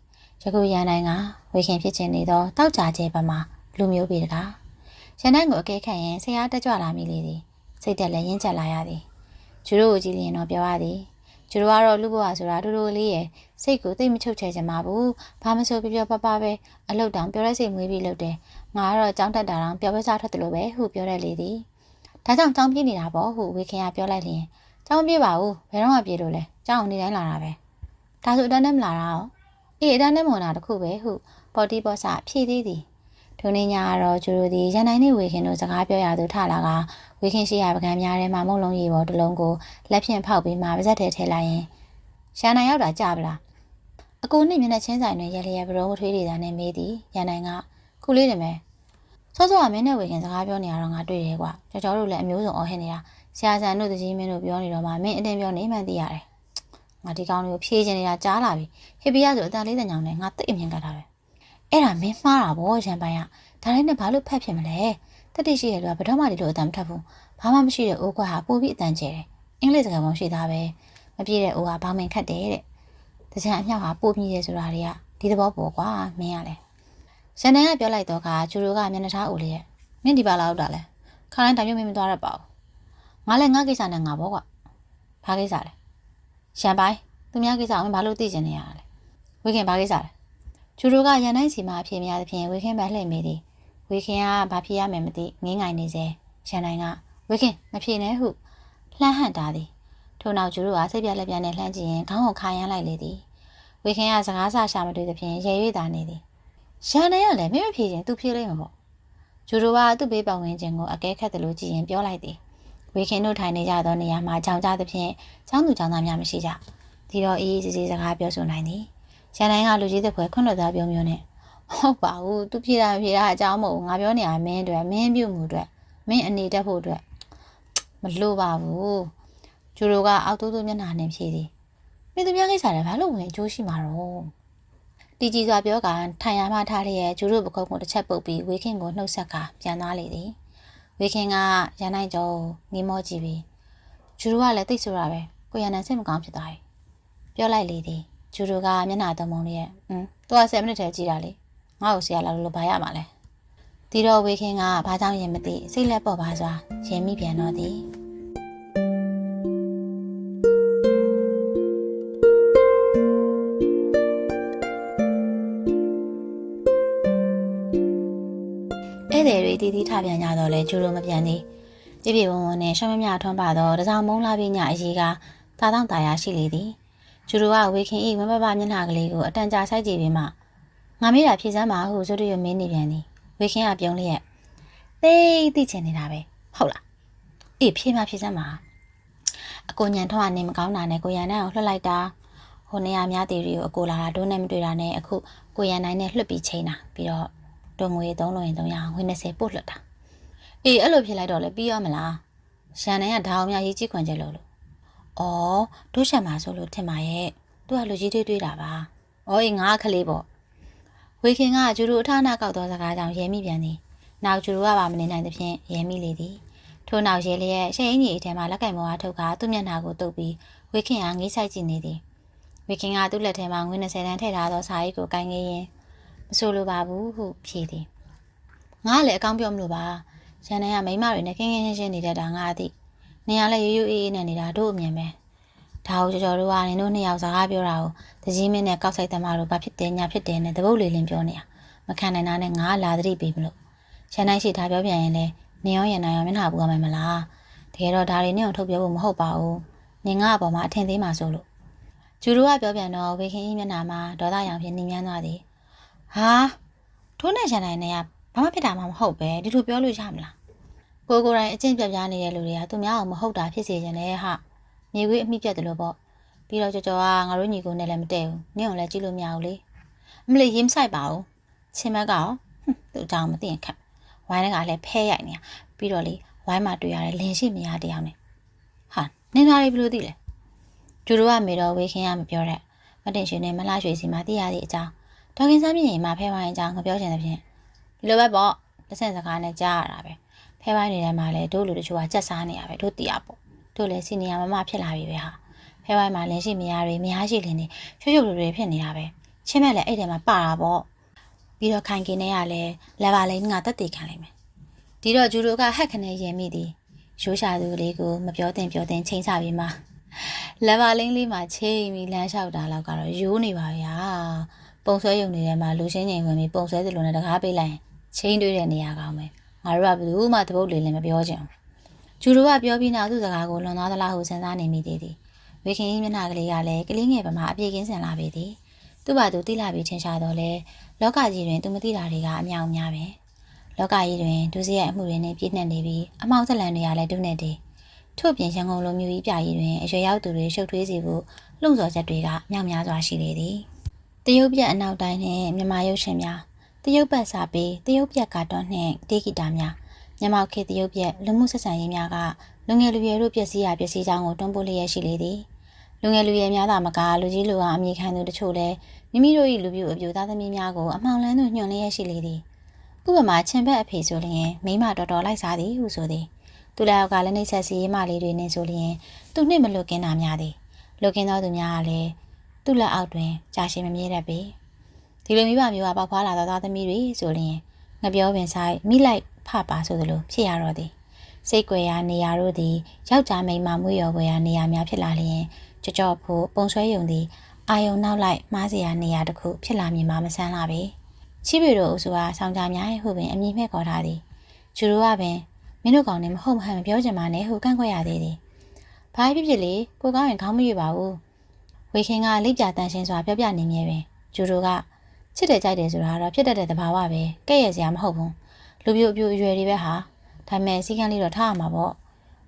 ယခုရန်နိုင်ကဝေခင်ဖြစ်ချင်နေသောတောက်ကြကျဲပမာလူမျိုးပေတကား ရန်နိုင်ကိုအကဲခတ်ရင်ဆရာတက်ကြွလာမိလေသည်စိတ်တက်လည်းရင်းချက်လာရသည်ကျူတို့ကိုကြည့်လျင်တော့ပြောရသည်ကျူတို့ကတော့လူဘဝဆိုတာတူတူလေးရဲ့စိတ်ကိုသိမ့်မချုပ်ချယ်ချင်ပါဘူးဘာမဆိုပြပြပပပဲအလုတ်တောင်ပြောရဲစိတ်မွေးပြီးလုပ်တယ်ငါကတော့ကြောင်းတက်တာတောင်ပြောပဲစားထွက်တယ်လို့ပဲဟုပြောရလေသည်ဒါကြောင့်ကြောင်းပြေးနေတာပေါ့ဟုဝေခင်ကပြောလိုက်လျင်ကြောင်းပြေးပါဦးဘယ်တော့မှပြေးလို့လဲကြောင်းနေတိုင်းလာတာပဲဒါဆိုအတန်းနဲ့မလာတာရောအေးအတန်းနဲ့မဝင်တာတခုပဲဟုပေါ်တီပေါ်ဆဖြည့်သေးသည် ထိုနေ့ညကတော့ကျူတို့သည်ရန်နိုင်နှင့်ဝေခင်တို့စကားပြောရသူထလာကဝေခင်ရှိရပကံများထဲမှာမုံလုံးရီပေါ်တစ်လုံးကိုလက်ဖြင့်ဖောက်ပြီးမှပါဇက်ထဲထည့်လိုက်ရင်ရန်နိုင်ရောက်တာကြပလားအကူနှင့်မျက်နှာချင်းဆိုင်တွင်ရလျက်ဘရုံးထွေးနေတာနဲ့မေးသည်ရန်နိုင်ကခုလေးတယ်မယ်စောစောကမင်းနဲ့ဝေခင်စကားပြောနေရတော့ငါတွေ့ရဲကွာကြော်ကြော်တို့လည်းအမျိုးစုံအော်ဟစ်နေတာဆရာဆန်တို့တကြီးမင်းတို့ပြောနေတော့မှမင်းအတင်းပြောနေမှန်းသိရတယ်ငါဒီကောင်တွေကိုဖြေးချင်နေတာကြားလာပြီဟေပီယာဆိုအတန်လေးတန်ကြောင်နဲ့ငါတိတ်အမြင်ကတာပဲ အဲ့ဒါမင်းမှားတာဗောရန်ပိုင်ကဒါတိုင်းနဲ့ဘာလို့ဖက်ဖြစ်မလဲတတိရှိရလို့ဘယ်တော့မှဒီလိုအတန်မထပ်ဘူးဘာမှမရှိတဲ့အိုးခွက်ဟာပို့ပြီးအတန်ကျဲတယ်အင်္ဂလိပ်စကားပုံရှိသားပဲမပြည့်တဲ့အိုးကဘောင်းမင်ခတ်တယ်တဲ့တကြံအမြောက်ဟာပို့ပြီးရဲဆိုတာတွေကဒီသဘောပေါ်ကွာမင်းရလဲရန်နိုင်ကပြောလိုက်တော့ကကျူတို့ကမျက်နှာထားအိုလေးရဲ့မင်းဒီပါလာတော့တာလဲခါတိုင်းတိုင်းမျိုးမင်းမသွားရပါဘူးငါလည်းငါကိစ္စနဲ့ငါပေါ့ကွာဘာကိစ္စလဲရန်ပိုင်သူများကိစ္စအောင်ဘာလို့သိကျင်နေရလဲဝေခင်ဘာကိစ္စလဲ ကျူတို့ကရန်နိုင်စီမှာအဖြစ်များသဖြင့်ဝေခင်ပဲလှည့်မိသည်ဝေခင်ကဘာဖြစ်ရမယ်မသိငင်းငိုင်နေစေရန်နိုင်ကဝေခင်မဖြစ်နဲ့ဟုလှမ်းဟန့်တာသည်ထို့နောက်ကျူတို့ကစိတ်ပြက်လက်ပြက်နဲ့လှမ်းကြည့်ရင်ခေါင်းကိုခါရမ်းလိုက်လေသည်ဝေခင်ကစကားဆရှာမတွေ့သဖြင့်ရေရွေ့တာနေသည်ရန်နိုင်ကလည်းမင်းမဖြေခြင်းသူဖြေလိုက်မှာပေါ့ကျူတို့ကသူ့ဘေးပတ်ဝန်းကျင်ကိုအကဲခတ်တယ်လို့ကြည့်ရင်ပြောလိုက်သည်ဝေခင်တို့ထိုင်နေကြသောနေရာမှာကြောင်ကြသဖြင့်ចောင်းသူចောင်းသားများမရှိကြဒီတော့အေးအေးဆေးဆေးစကားပြောဆိုနိုင်သည် ရန်နိုင်ကလူကြီးတဲ့ဖွယ်ခွန်းတော်သားပြောမျိုးနဲ့ဟုတ်ပါဘူးသူဖြေတာဖြေတာအကြောင်းမဟုတ်ငါပြောနေတာမင်းအတွက်မင်းပြုတ်မှုအတွက်မင်းအနေတက်ဖို့အတွက်မလို့ပါဘူးကျူတို့ကအောက်တိုးတိုးမျက်နှာနဲ့ဖြေသည်မင်းသူများကိစ္စလည်းဘာလို့ဝင်အကျိုးရှိမှာတော့တီကြီးစွာပြောကထိုင်ရမှထားလျက်ကျူတို့ပကုတ်ကိုတစ်ချက်ပုတ်ပြီးဝေခင်ကိုနှုတ်ဆက်ကပြန်သွားလေသည်ဝေခင်ကရန်နိုင်ကျော်ငေးမောကြည့်ပြီးကျူတို့ကလည်းသိဆိုတာပဲကိုရန်နိုင်စိတ်မကောင်းဖြစ်သွားပြီပြောလိုက်လေသည် ကျူတို့ကမျက်နှာသုံးပုံလေးရဲ့อืมသူက10မိနစ်ထဲကြည့်တာလေငါ့ကိုဆရာလာလို့ဘာရမှာလဲဒီတော့ဝေခင်ကဘာကြောင့်ရင်မသိစိတ်လက်ပေါ်ပါစွာရင်မိပြန်တော့သည်ဧည့်သည်တွေတီးတီးထပြန်ကြတော့လဲကျူတို့မပြန်သေးပြပြဝုံဝုံနဲ့ရှောင်းမမြထွန်းပါတော့တစောင်းမုံလာပြီးညအရေးကသာတောင့်တာယာရှိလေသည် ဂျူရိုကဝေခင်ဤဝမ်းပပမျက်နှာကလေးကိုအတန်ကြာဆိုင်ကြည့်ပြီးမှငါမေးတာဖြေစမ်းပါဟုဇွတ်ရမင်းနေပြန်သည်ဝေခင်ကပြုံးလျက်သိသိချင်နေတာပဲဟုတ်လားအေးဖြေမှဖြေစမ်းပါအကိုညံထောင်းကနေမကောင်းတာနဲ့ကိုရန်နိုင်အောင်လှုပ်လိုက်တာဟိုနေရာများတီတွေကိုအကိုလာတာဒိုးနဲ့မတွေ့တာနဲ့အခုကိုရန်နိုင်နဲ့လှုပ်ပြီးချိန်တာပြီးတော့ဒုံငွေ3လုံးရင်300အောင်ဝင်20ပို့လွတ်တာအေးအဲ့လိုဖြစ်လိုက်တော့လေပြီးရောမလားရှန်နိုင်ကဒါအောင်များရေးကြည့်ခွန်ချက်လို့လို့။ အော်ဒုရှံမှာဆိုလို့ထင်ပါရဲ့။သူကလူကြီးတွေးတွေးတာပါ။အော်အေးငါကလေးပေါ့။ဝေခင်ကဂျူရိုအထနာကောက်သောစကားကြောင့်ရဲမိပြန်သည်။နောက်ဂျူရိုကပါမနေနိုင်သဖြင့်ရဲမိလေသည်။ထို့နောက်ရဲလျက်ရှယ်အင်းကြီးအထဲမှလက်ကင်မောအားထုတ်ကသူ့မျက်နှာကိုတုပ်ပြီးဝေခင်ကငေးဆိုင်ကြည့်နေသည်။ဝေခင်ကသူ့လက်ထဲမှာငွေ20တန်းထည့်ထားသောစာအိတ်ကိုကိုင်ငေးရင်းမဆိုလိုပါဘူးဟုဖြေသည်။ငါကလည်းအကောင်းပြောမလို့ပါ။ရန်နိုင်ကမိမတွေနဲ့ခင်းခင်းရှင်းရှင်းနေတတ်တာငါအသိ။ နေရလဲရိုးရိုးအေးအေးနဲ့နေတာတို့အမြင်ပဲ။ဒါကိုကြော်ကြော်တို့ကနင်တို့နှစ်ယောက်စကားပြောတာကိုတကြီးမင်းနဲ့ကောက်ဆိုင်သမားတို့ဘာဖြစ်တယ်ညာဖြစ်တယ်နဲ့တပုတ်လေးလင်းပြောနေတာမခံနိုင်တာနဲ့ငါလာသတိပေးမလို့ရန်နိုင်ရှိထားပြောပြန်ရင်လဲနင်ရောရန်နိုင်ရောမျက်နှာပူရမယ်မလားတကယ်တော့ဒါတွေနင့်ကိုထုတ်ပြောဖို့မဟုတ်ပါဘူးနင်ကအပေါ်မှာအထင်သေးမှဆိုလို့ဂျူတို့ကပြောပြန်တော့ဝေခင်ကြီးမျက်နှာမှာဒေါသရောင်ဖြင့်နှင်းမြန်းသွားသည်ဟာထိုးနဲ့ရန်နိုင်နဲ့ကဘာမှဖြစ်တာမှမဟုတ်ပဲဒီလိုပြောလို့ရမလား ကိုကိုယ်တိုင်အကျင့်ပြပြနေတဲ့လူတွေကသူများအောင်မဟုတ်တာဖြစ်စေချင်တယ်ဟာမြေခွေးအမိပြတ်တယ်လို့ပေါ့ပြီးတော့ကြော်ကြော်ကငါတို့ညီကိုနဲ့လည်းမတည့်ဘူးနင့်ကိုလည်းကြည့်လို့မရဘူးလေအမလေးရင်းမဆိုင်ပါဘူးချင်းမက်ကရောဟွန်းသူ့အကြောင်းမသိရင်ခက်ဝိုင်းကလည်းဖဲရိုက်နေတာပြီးတော့လေဝိုင်းမှာတွေ့ရတဲ့လင်းရှိမရတယောက်နဲ့ဟာနင်သားလေးဘယ်လိုသိလဲကျူတို့ကမေတော့ဝေခင်းရမပြောတဲ့မတင်ရွှေနဲ့မလှရွှေစီမှာသိရတဲ့အကြောင်းဒေါခင်စားမြင့်ရင်မှာဖဲဝိုင်းအကြောင်းငပြောချင်တဲ့ဖြင့်ဒီလိုပဲပေါ့တစ်ဆင့်စကားနဲ့ကြားရတာပဲ ဖဲဝိုင်းနေထဲမှာလည်းတို့လူတချို့ကကြက်စားနေရပဲတို့တီးရပေါ့တို့လည်းစီနီယာမမဖြစ်လာပြီပဲဟာဖဲဝိုင်းမှာလင်းရှိမယားတွေမယားရှိလင်းနေရွှွရွှွတွေဖြစ်နေတာပဲချင်းမဲ့လည်းအဲ့ထဲမှာပါတာပေါ့ပြီးတော့ခိုင်ကင်းနဲ့ကလည်းလက်ပါလိန်ကတက်တည်ခံလိုက်မယ်ဒီတော့ဂျူတို့ကဟက်ခနဲ့ရင်မိသည်ရိုးရှာသူကလေးကိုမပြောတင်ပြောတင်ချိန်ချပြီးမှလက်ပါလိန်လေးမှာချိန်ပြီးလမ်းလျှောက်တာတော့ကတော့ရိုးနေပါဗျာပုံဆွဲယုံနေထဲမှာလူချင်းချိန်ဝင်ပြီးပုံဆွဲသလိုနဲ့တကားပေးလိုက်ရင်ချိန်တွေးတဲ့နေရာကောင်းမယ် ငါတို့ကဘယ်သူမှတပုတ်လေးလည်းမပြောချင်ဘူးဂျူရိုကပြောပြီးနောက်သူ့စကားကိုလွန်သွားသလားဟုစဉ်းစားနေမိသေးသည်ဝေခင်ကြီးမျက်နှာကလေးကလည်းကလေးငယ်ပမာအပြေကင်းစင်လာပေသည်သူ့ဘာသူတိလာပြီးထင်ရှားတော့လဲလောကကြီးတွင်သူမသိတာတွေကအမြောက်အများပဲလောကကြီးတွင်ဒုစရိုက်အမှုတွေနဲ့ပြည့်နှက်နေပြီးအမောက်ဆက်လန်တွေကလည်းတုနဲ့တည်ထို့ပြင်ရန်ကုန်လိုမျိုးကြီးပြကြီးတွင်အရွယ်ရောက်သူတွေရှုပ်ထွေးစီဖို့လှုံ့ဆော်ချက်တွေကမြောက်များစွာရှိနေသည်တရုတ်ပြက်အနောက်တိုင်းနှင့်မြန်မာရုပ်ရှင်များ တရုတ်ပတ်စာပေတရုတ်ပြက်ကာတွန်းနှင့်တေးဂီတာများမြန်မာခေတ်တရုတ်ပြက်လူမှုဆက်ဆံရေးများကလူငယ်လူရွယ်တို့ပျက်စီးရာပျက်စီးကြောင်းကိုတွန်းပို့လျက်ရှိလေသည်လူငယ်လူရွယ်များသာမကလူကြီးလူကအမိခံသူတို့ချို့လည်းမိမိတို့၏လူပြူအပြူသားသမီးများကိုအမှောင်လန်းသို့ညွှန်လျက်ရှိလေသည်ဥပမာချင်းဘက်အဖေဆိုလျင်မိမတော်တော်လိုက်စားသည်ဟုဆိုသည်သူလည်းကလည်းနှိမ့်ဆက်စီရေးမလေးတွေနဲ့ဆိုလျင်သူနှိမ့်မလွတ်ကင်းတာများသည်လွတ်ကင်းသောသူများကလည်းသူ့လက်အောက်တွင်ကြာရှည်မမြဲတတ်ပေ ဒီလိုမိဘမျိုးကပေါက်ဖွားလာသောသားသမီးတွေဆိုလျင်ငပြောပင်ဆိုင်မိလိုက်ဖပါဆိုသလိုဖြစ်ရတော့သည်စိတ်ွယ်ရာနေရာတို့သည်ယောက်ျားမိန်းမမွေရော်ွယ်ရာနေရာများဖြစ်လာလျင်ကြော့ကြော့ဖို့ပုံဆွဲယုံသည်အာယုံနောက်လိုက်မှားစရာနေရာတစ်ခုဖြစ်လာမည်မမဆန်းလာပေချိပေတို့အုပ်စုဟာဆောင်ကြများဟုပင်အမည်မဲ့ခေါ်ထားသည်ကျူတို့ကပင်မင်းတို့ကောင်နေမဟုတ်မှန်မပြောချင်ပါနဲ့ဟုကန့်ကွက်ရသေးသည်ဘာဖြစ်ဖြစ်လေကိုကောင်းရင်ခေါင်းမရွေပါဘူးဝေခင်ကလိပ်ပြတန်ရှင်းစွာပြောပြနေမြဲပင်ကျူတို့က ချစ်တယ်ကြိုက်တယ်ဆိုတာတော့ဖြစ်တတ်တဲ့သဘာဝပဲကဲ့ရဲ့စရာမဟုတ်ဘူးလူပြိုအပြိုအရွယ်တွေပဲဟာဒါပေမဲ့စီကံလေးတော့ထားရမှာပေါ့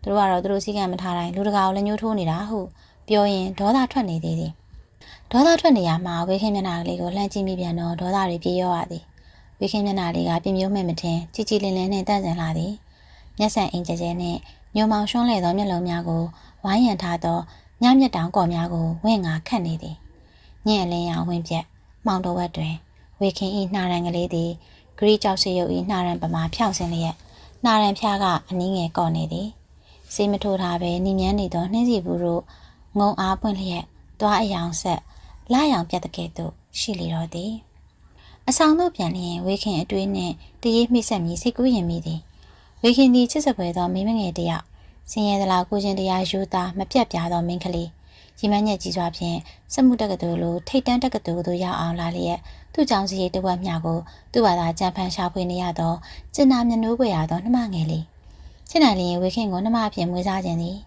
သူတို့ကတော့သူတို့စီကံမထားတိုင်းလူတကာကိုလည်းညှိုးထိုးနေတာဟုပြောရင်ဒေါသထွက်နေသေးသည်ဒေါသထွက်နေရမှာဝေခင်မျက်နှာကလေးကိုလှမ်းကြည့်မိပြန်တော့ဒေါသတွေပြေရောရသည်ဝေခင်မျက်နှာလေးကပြင်းမျိုးမဲ့မထင်ကြည်ကြည်လင်းလင်းနဲ့တန့်စင်လာသည်မျက်စံအင်ကျကျနဲ့ညုံမောင်ရွှန်းလဲသောမျက်လုံးများကိုဝိုင်းရံထားသောညမျက်တောင်ကော်များကိုဝင့်ငါခတ်နေသည်ညင်အလင်းရောင်ဝင့်ပြက် မှောင်တော်ဝက်တွင်ဝေခင်ဤနှာရန်ကလေးသည်ဂရီကြောက်စရုပ်ဤနှာရန်ပမာဖြောင့်စင်လျက်နှာရန်ဖျားကအနည်းငယ်ကော့နေသည်စေးမထိုးထားပဲနှင်းမြန်းနေသောနှင်းစီဘူးတို့ငုံအားပွင့်လျက်သွားအယောင်ဆက်လာရောင်ပြတ်တဲ့ကဲ့သို့ရှိလေတော့သည်အဆောင်တို့ပြန်လျင်ဝေခင်အတွေးနှင့်တရေမိဆက်မြည်စိတ်ကူးရင်မိသည်ဝေခင်သည်ချစ်စပွဲသောမိမငယ်တယောက်စင်ရဲသလားကိုချင်းတရားယူသားမပြတ်ပြားသောမင်းကလေး ရီမန်းညက်ကြီးစွာဖြင့်စက်မှုတက္ကသိုလ်လိုထိတ်တန်းတက္ကသိုလ်သို့ရောက်အောင်လာလျက်သူ့ကြောင့်စီတဝက်မြကိုသူ့ဘာသာကြံဖန်ရှာဖွေနေရသောကျင်နာမျက်နှိုးပွေရသောနှမငယ်လေးချစ်နိုင်လျင်ဝေခင်ကိုနှမအဖြစ်မွေးစားခြင်းသည်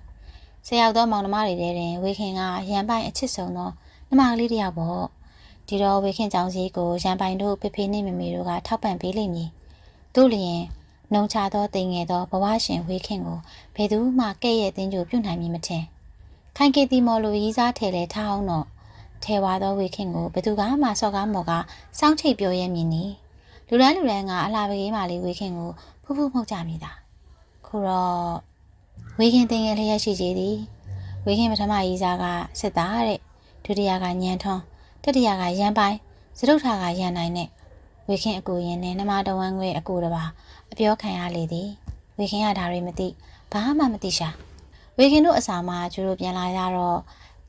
ဆရာတော်မောင်နှမတွေထဲတွင်ဝေခင်ကရန်ပိုင်အချစ်ဆုံးသောနှမကလေးတယောက်ပေါ့ဒီတော့ဝေခင်ကြောင်စီကိုရန်ပိုင်တို့ဖေဖေနဲ့မမေတို့ကထောက်ပံ့ပေးလိမ့်မည်တို့လျင်နှုံချသောတင်ငယ်သောဘဝရှင်ဝေခင်ကိုဘယ်သူမှကဲ့ရဲ့တင်းကြိုပြုနိုင်မည်မထင် ခိုင်ကေတီမော်လိုရီးစားထဲလဲထားအောင်တော့ထဲဝါသောဝေခင်ကိုဘယ်သူကမှစော်ကားမော်ကစောင်းချိတ်ပြောရဲမည်နီလူတိုင်းလူတိုင်းကအလားပကေးမှလေးဝေခင်ကိုဖူးဖူးမှုတ်ကြမိတာခုတော့ဝေခင်တင်ငယ်လျက်ရှိသေးသည်ဝေခင်ပထမရီးစားကစစ်သားတဲ့ဒုတိယကညံထွန်းတတိယကရန်ပိုင်စတုထာကရန်နိုင်နဲ့ဝေခင်အကူရင်နဲ့နမတဝမ်းခွဲအကူတပါအပြောခံရလေသည်ဝေခင်ကဒါတွေမသိဘာမှမသိရှာ ဝေခင်တို့အစာမှကျူတို့ပြန်လာရတော့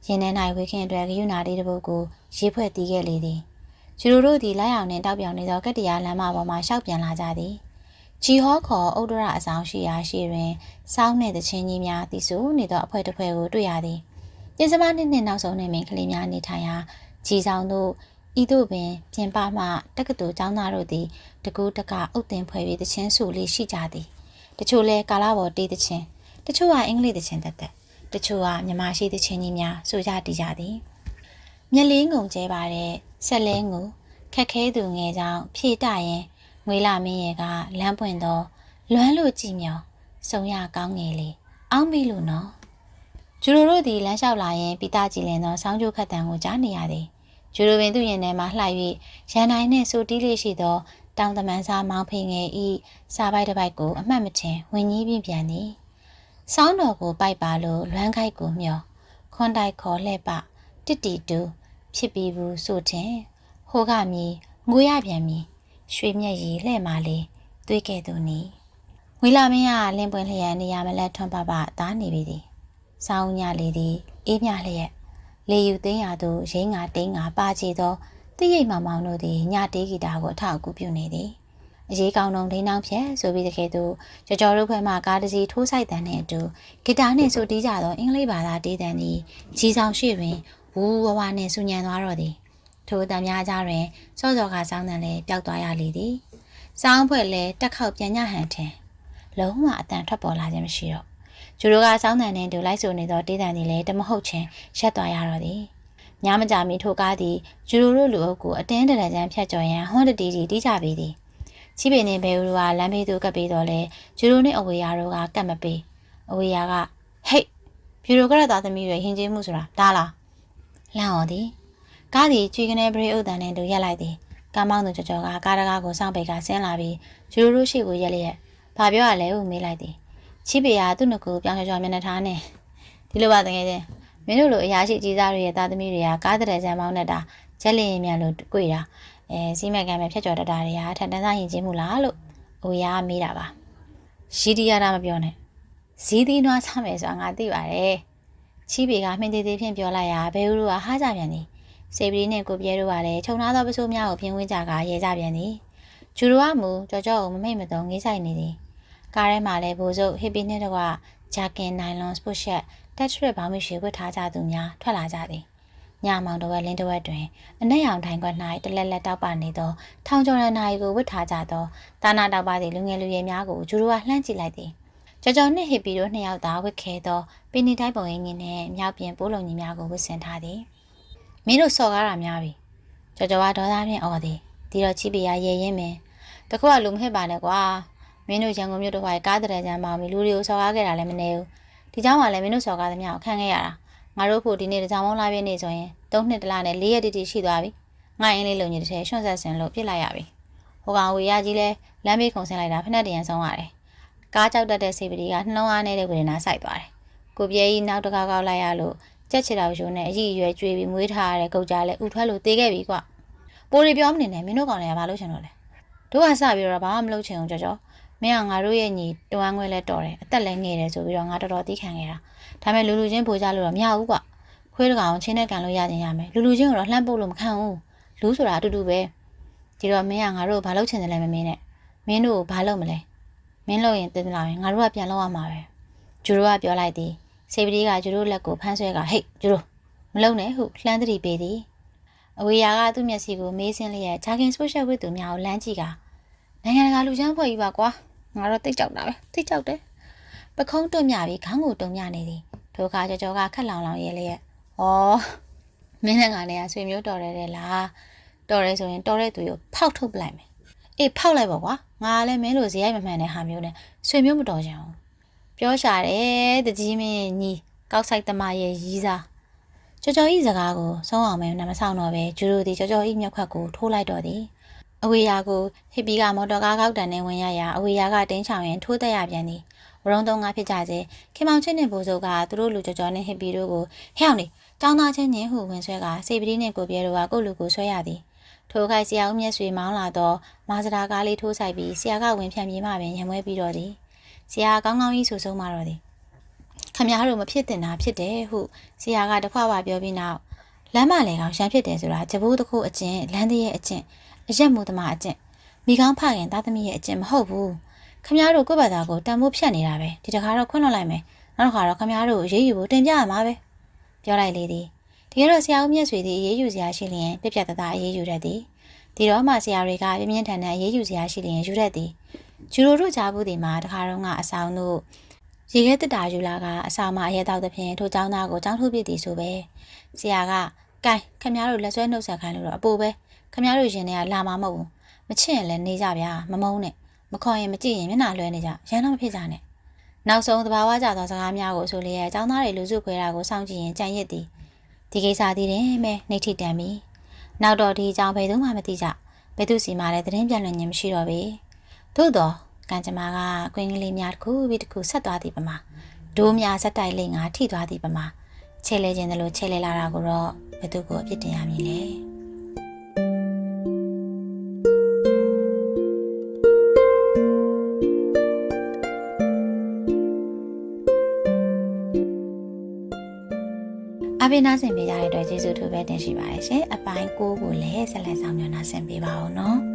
ရင်ထဲ၌ဝေခင်အတွက်ဂယုဏတေးတစ်ပုဒ်ကိုရေးဖွဲ့တီးခဲ့လေသည်ကျူတို့သည်လိုက်အောင်နဲ့တောက်ပြောင်နေသောကတ္တရာလမ်းမပေါ်မှရှောက်ပြန်လာကြသည်ဂျီဟောခေါ်ဥဒ္ဒရအဆောင်ရှိရာရှိတွင်စောင်းနှင့်တချင်းကြီးများတည်ဆူနေသောအဖွဲ့တစ်ဖွဲ့ကိုတွေ့ရသည်ပြင်စမနှစ်နှစ်နောက်ဆုံးနှင့်မိန်းကလေးများနေထိုင်ရာကြည်ဆောင်တို့ဤသို့ပင်ပြင်ပမှတက္ကသိုလ်ကျောင်းသားတို့သည်တကူးတကအုတ်တင်ဖွဲ့ပြီးတချင်းစုလေးရှိကြသည်တချို့လဲကာလာပေါ်တေးတချင်း တချို့ကအင်္ဂလိပ်တချင်းတက်တက်တချို့ကမြန်မာရှိတချင်းကြီးများဆိုကြတည်ကြသည်မျက်လေးငုံကျဲပါတဲ့ဆက်လဲငူခက်ခဲသူငယ်ကြောင့်ဖြည့်တရင်ငွေလာမင်းရဲ့ကလမ်းပွင့်တော့လွမ်းလို့ကြည်မြော်စုံရကောင်းငယ်လေးအောင်းပြီလို့နော်ကျူတို့တို့ဒီလမ်းလျှောက်လာရင်ပိတာကြည်လင်သောဆောင်းကျိုးခတ်တံကိုကြားနေရသည်ကျူတို့ပင်သူ့ရင်ထဲမှာလှိုက်၍ရန်တိုင်းနှင့်ဆိုတီးလေးရှိသောတောင်တမန်စားမောင်ဖိငယ်ဤစားပိုက်တစ်ပိုက်ကိုအမှတ်မထင်ဝင်ကြီးပြင်းပြန်သည် ဆောင်းတော်ကိုပိုက်ပါလို့လွမ်းခိုက်ကိုမျောခွန်တိုက်ခေါ်လှဲ့ပတစ်တီတူဖြစ်ပြီးဘူးဆိုတင်ဟိုကမြည်ငိုရပြန်မြည်ရွှေမျက်ရည်လှဲ့မာလေးတွေးခဲ့သူနီဝီလာမင်းကလင်းပွင့်လျက်နေရမလဲထွန်းပပသားနေပြီသည်စောင်းညလေးသည်အေးမြလျက်လေယူသိန်းရသို့ရင်းငါတိန်းငါပါချီသောတိရိတ်မောင်မောင်တို့သည်ညတေးဂီတာကိုအထောက်အကူပြုနေသည် အရေးကောင်းတုံဒိန်းနှောင်းဖြက်ဆိုပြီးတကယ်သူကြော်ကြော်တို့ဘက်မှကားတစ်စီးထိုးဆိုင်တန်တဲ့အတူဂီတာနှင့်ဆိုတီးကြသောအင်္ဂလိပ်ဘာသာတေးတန်သည်ကြီးဆောင်ရှိတွင်ဝူဝဝနှင့်ဆူညံသွားတော့သည်ထိုတံများကြားတွင်စောစောကစောင်းတန်လည်းပျောက်သွားရလေသည်စောင်းဖွဲ့လည်းတက်ခေါက်ပြန်ညဟန်ထင်လုံးဝအတန်ထွက်ပေါ်လာခြင်းမရှိတော့ကျူတို့ကစောင်းတန်နှင့်တူလိုက်ဆိုနေသောတေးတန်သည်လည်းတမဟုတ်ချင်းရက်သွားရတော့သည်ညမကြမီထိုကားသည်ဂျူရိုတို့လူအုပ်ကိုအတင်းတရံချမ်းဖြတ်ကျော်ရန်ဟွန်တတီကြီးတီးကြပေသည် ချိပင်နှင့်ဘဲဦးတို့ကလမ်းဘေးသို့ကပ်ပြီးတော့လဲဂျူရိုနှင့်အဝေယာတို့ကကတ်မပေးအဝေယာကဟိတ်ဘီရိုကရသားသမီးတွေဟင်ကျေးမှုဆိုတာဒါလားလန့်ော်သည်ကားသည်ချွေကနေဘရိအုပ်တန်နှင့်တူရက်လိုက်သည်ကားမောင်းသူကြော်ကြော်ကကားတကားကိုစောင့်ပိတ်ကဆင်းလာပြီးဂျူရိုတို့ရှိကိုရက်လျက်ဘာပြောရလဲဟုမေးလိုက်သည်ချိပေကသူ့နှကူပြောင်းချော်ချော်မျက်နှာထားနဲ့ဒီလိုပါတကယ်ချင်းမင်းတို့လိုအရာရှိကြီးစားတွေရဲ့သားသမီးတွေကကားတဲ့ဆံမောင်းနေတာချက်လင်းရင်မြန်လို့တွေ့တာ အဲစီးမက်ကံပဲဖြတ်ကျော်တတ်တာတွေဟာထန်တန်းစားရင်ချင်းမှုလားလို့ဟိုရာမေးတာပါရှိတီရတာမပြောနဲ့ဇီးသီးနွားစားမယ်ဆိုတာငါသိပါတယ်ချီးပေကမှင်သေးသေးဖြင့်ပြောလိုက်ရာဘဲဦးတို့ကဟားကြပြန်သည်စေပရီနဲ့ကိုပြဲတို့ကလည်းခြုံထားသောပစိုးများကိုပြင်းဝင်းကြကရဲကြပြန်သည်ဂျူရိုကမူကြော်ကြော်ကိုမမိတ်မတုံငေးဆိုင်နေသည်ကားထဲမှာလည်းဘိုးစုပ်ဟစ်ပီနဲ့တော့ဂျာကင်နိုင်လွန်စပုတ်ရှက်တက်ထရစ်ဘောင်းမရှိဝတ်ထားကြသူများထွက်လာကြသည် ညမောင်တဝက်လင်းတဝက်တွင်အနက်ရောင်ထိုင်ခွက်၌တလက်လက်တောက်ပါနေသောထောင်ကျော်ရနာရီကိုဝတ်ထားကြသောတာနာတောက်ပါသည့်လူငယ်လူရွယ်များကိုဂျူရိုကလှမ်းကြည့်လိုက်သည်ကြော်ကြော်နှင့်ဟစ်ပီတို့နှစ်ယောက်သာဝတ်ခဲသောပင်နီတိုင်းပုံရင်းကြီးနှင့်မြောက်ပြင်ပိုးလုံးကြီးများကိုဝတ်ဆင်ထားသည်မင်းတို့စော်ကားတာများပြီကြော်ကြော်ကဒေါသဖြင့်အော်သည်ဒီတော့ချိပီရရဲရင်မင်းတခုကလူမဟစ်ပါနဲ့ကွာမင်းတို့ရန်ကုန်မြို့တစ်ဝိုက်ကားတဲ့ကြမ်းမောင်ပြီးလူတွေကိုစော်ကားခဲ့တာလည်းမနေဘူးဒီเจ้าကလည်းမင်းတို့စော်ကားသမျှကိုခံခဲ့ရတာ ငါတို့ဖို့ဒီနေ့တကြောင်မောင်းလာပြည့်နေဆိုရင်၃နှစ်တလနဲ့၄ရက်တိတိရှိသွားပြီငါအင်းလေးလုံကြီးတစ်ထည်ရွှွန့်ဆက်စင်လို့ပြစ်လိုက်ရပြီဟိုကောင်ဝေရကြီးလဲလမ်းဘေးခုံဆင်းလိုက်တာဖက်နဲ့တရံဆုံးရတယ်ကားကြောက်တတ်တဲ့စေပတီကနှလုံးအားနေတဲ့ဝေဒနာစိုက်သွားတယ်ကိုပြဲကြီးနောက်တစ်ခါကောက်လိုက်ရလို့ကြက်ချီတော်ရိုးနဲ့အကြီးအရွယ်ကျွေးပြီးမွေးထားရတဲ့ကုတ်ကြားလဲဥထွက်လို့တေးခဲ့ပြီကွပိုရီပြောမနေနဲ့မင်းတို့ကောင်တွေကဘာလို့ချင်တော့လဲတို့ကစပြီးတော့ဘာမှမလုပ်ချင်အောင်ကြောကြောမင်းကငါတို့ရဲ့ညီတဝမ်းခွဲလဲတော်တယ်အသက်လည်းငယ်တယ်ဆိုပြီးတော့ငါတော်တော်သိခံခဲ့တာ ဒါပေမဲ့လူလူချင်းပို့ကြလို့တော့မရဘူးကွခွေးတကောင်ချင်းနဲ့ကန်လို့ရခြင်းရမယ်လူလူချင်းကတော့လှမ်းပုတ်လို့မခံဘူးလူဆိုတာအတူတူပဲဒီတော့မင်းကငါတို့ဘာလုပ်ချင်တယ်လဲမမင်းနဲ့မင်းတို့ဘာလုပ်မလဲမင်းလုပ်ရင်တင်လာရင်ငါတို့ကပြန်လုပ်ရမှာပဲဂျူရိုကပြောလိုက်သည်စေပတီကဂျူရိုလက်ကိုဖမ်းဆွဲကဟေ့ဂျူရိုမလုံနဲ့ဟုလှမ်းသတိပေးသည်အဝေယာကသူ့မျက်စိကိုမေးစင်းလျက်ဂျာကင်စပိုရှယ်ဝစ်သူများကိုလမ်းကြည့်ကနိုင်ငံတကာလူချမ်းဖွဲ့ကြီးပါကွာငါတော့တိတ်ကြောက်တာပဲတိတ်ကြောက်တယ် ပခုံးတွမြပြီးခေါင်းကိုတုံမြနေသည်ထိုအခါကြောကြောကခက်လောင်လောင်ရဲလျက်ဩမင်းနဲ့ငါနဲ့ကဆွေမျိုးတော်တယ်တဲ့လားတော်တယ်ဆိုရင်တော်တဲ့သူကိုဖောက်ထုတ်ပလိုက်မယ်အေးဖောက်လိုက်ပါကွာငါကလည်းမင်းလိုဇေယိုက်မမှန်တဲ့ဟာမျိုးနဲ့ဆွေမျိုးမတော်ကြအောင်ပြောရှာတယ်တကြီးမင်းညီကောက်ဆိုင်သမားရဲ့ရီးစားကြော်ကြော်ဤစကားကိုဆုံးအောင်မဲနမဆောင်တော့ပဲဂျူရိုဒီကြော်ကြော်ဤမျက်ခွက်ကိုထိုးလိုက်တော့သည်အဝေယာကိုဟစ်ပီကမော်တော်ကားကောက်တန်နဲ့ဝင်ရရာအဝေယာကတင်းချောင်ရင်ထိုးတက်ရပြန်သည် ဝရုံသုံးငါဖြစ်ကြစေခင်မောင်ချင်းနဲ့ဘိုးစုပ်ကသူတို့လူကြော်ကြော်နဲ့ဟစ်ပီတို့ကိုဟဲ့အောင်နေတောင်းသားချင်းညင်ဟုဝင်ဆွဲကစေပတိနှင့်ကိုပြဲတို့ကကိုယ့်လူကိုဆွဲရသည်ထိုခိုက်ဆရာဦးမြတ်ဆွေမောင်းလာတော့မာစတာကားလေးထိုးဆိုင်ပြီးဆရာကဝင်ဖြန့်ပြေးမှပင်ရံမွဲပြီးတော့သည်ဆရာကောင်းကောင်းကြီးဆူဆုံးမှတော့သည်ခမည်းတော်မဖြစ်တင်တာဖြစ်တယ်ဟုဆရာကတခွာပြောပြီးနောက်လမ်းမလေကောင်ရံဖြစ်တယ်ဆိုတာဂျဘိုးတစ်ခုအကျင့်လမ်းတရဲ့အကျင့်အရက်မှုသမားအကျင့်မိကောင်းဖခင်သားသမီးရဲ့အကျင့်မဟုတ်ဘူး ခမည်းတော်ကိုယ့်ဘာသာကိုတန်ဖိုးဖြတ်နေတာပဲဒီတခါတော့ခွင့်လွှတ်လိုက်မယ်နောက်တစ်ခါတော့ခမည်းတော်ကိုရေးယူဖို့တင်ပြရမှာပဲပြောလိုက်လေသည်တကယ်တော့ဆရာဦးမြတ်ဆွေသည်အေးယူစရာရှိလျင်ပြက်ပြက်တသားအေးယူတတ်သည်ဒီတော့မှဆရာတွေကပြင်းပြင်းထန်ထန်အေးယူစရာရှိလျင်ယူတတ်သည်ဂျူရိုတို့ကြားဘူးဒီမှာတခါတော့ကအဆောင်တို့ရေခဲတက်တာယူလာကအဆောင်မှာအရဲတောက်တဲ့ဖြင့်ထိုเจ้าသားကိုចောင်းထုတ်ပြစ်သည်ဆိုပဲဆရာကကဲခမရတို့လက်ဆွဲနှုတ်ဆက်ခိုင်းလို့တော့အပိုပဲခမရတို့ရင်ထဲကလာမှာမဟုတ်ဘူးမချစ်ရင်လည်းနေကြဗျာမမုန်းနဲ့ မခေါ်ရင်မကြည့်ရင်မျက်နှာလွှဲနေကြရန်တော့မဖြစ်ကြနဲ့နောက်ဆုံးသဘာဝကျသောစကားများကိုဆိုလျက်ចောင်းသားတွေလူစုခွဲတာကိုစောင့်ကြည့်ရင်ကြံရစ်သည်ဒီကိစ္စတည်တယ်မဲနေထိတန်ပြီနောက်တော့ဒီအကြောင်းဘယ်သူမှမသိကြဘယ်သူစီမှလည်းသတင်းပြန်လွှင့်ခြင်းမရှိတော့ပေသို့တော့ကံကြမ္မာကကွင်းကလေးများတစ်ခုပြီးတစ်ခုဆက်သွားသည်ပမာဒိုးများဆက်တိုက်လိမ့်ငါထိသွားသည်ပမာချဲလဲခြင်းတလို့ချဲလဲလာတာကိုတော့ဘယ်သူကိုအပြစ်တင်ရမည်လဲ ပိနာဆင်ပေးကြတဲ့အတွက်ကျေးဇူးထူးပဲတင်ရှိပါတယ်ရှင်အပိုင်း9ကိုလည်းဆက်လက်ဆောင်မျှော်နှာဆင်ပေးပါဦးနော်